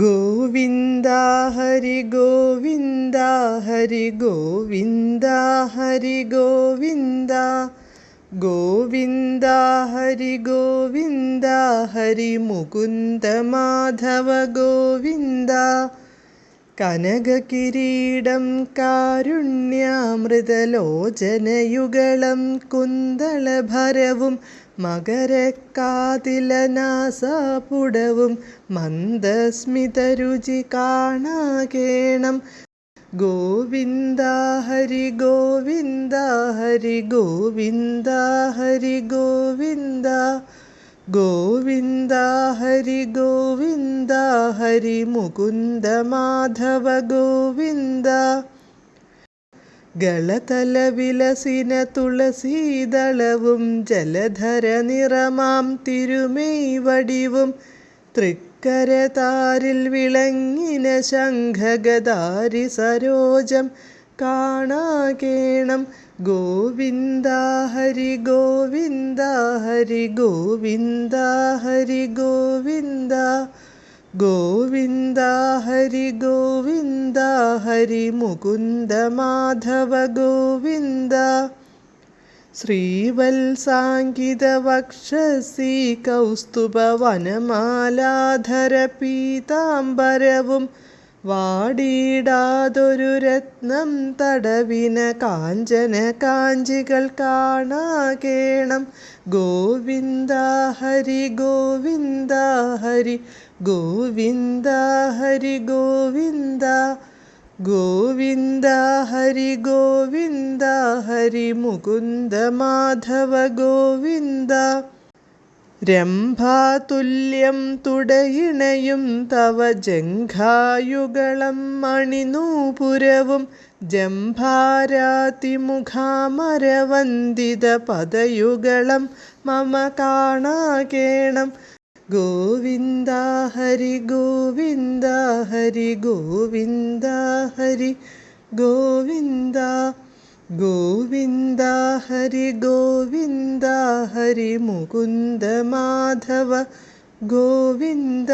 ഗോവിന്ദ ഹരി ഗോവിന്ദ ഹരി ഗോവിന്ദ ഹരി ഗോവിന്ദ ഗോവിന്ദ ഹരി ഗോവിന്ദ ഹരി മുകുന്ദ മാധവ ഗോവിന്ദ കനകകിരീടം കാരുണ്യാമൃതലോചനയുഗളം കുന്തളഭരവും മകരക്കാതിലനാസാപുടവും മന്ദസ്മിതരുചി കാണാകേണം. ഗോവിന്ദ ഹരി ഗോവിന്ദ ഹരി ഗോവിന്ദ ഹരി ഗോവിന്ദ. ഗോവിന്ദ ഹരി ഗോവിന്ദ ഹരി മുകുന്ദ മാധവ ഗോവിന്ദ. ഗളതല വിലസിന തുളസീതളവും ജലധര നിറമാം തിരുമേ വടിവും തൃക്കര താരിൽ വിളങ്ങിന ശംഖഗദാരി സരോജം കാണാകേണം. ഗോവിന്ദ ഹരി ഗോവിന്ദ ഹരി ഗോവിന്ദ ഹരി ഗോവിന്ദ. ഗോവിന്ദ ഹരി ഗോവിന്ദ ഹരി മുകുന്ദ മാധവ ഗോവിന്ദ. ശ്രീവത്സാങ്കിതവക്ഷസി കൗസ്തുഭവനമാലാധര കൗസ്തുഭ വനമാലാധര പീതാംബരവും വാടിയിടാതൊരു രത്നം തടവിന കാഞ്ചന കാഞ്ചികൾ കാണാകേണം. ഗോവിന്ദ ഹരി ഗോവിന്ദ ഹരി ഗോവിന്ദ ഹരി ഗോവിന്ദ ഗോവിന്ദ ഹരി ഗോവിന്ദ ഹരി മുകുന്ദ മാധവ ഗോവിന്ദ. രംഭാതുല്യം തുടയിണയും തവ ജംഘായുഗളം മണിനൂപുരവും ജംഭാരാതിമുഖാമരവന്ദിത പദയുഗളം മമ കാണാകേണം. ഗോവിന്ദ ഹരി ഗോവിന്ദ ഹരി ഗോവിന്ദ ഹരി ഗോവിന്ദ ഗോവിന്ദ ഹരി ഗോവിന്ദ ഹരി മുകുന്ദ മാധവ. ഗോവിന്ദ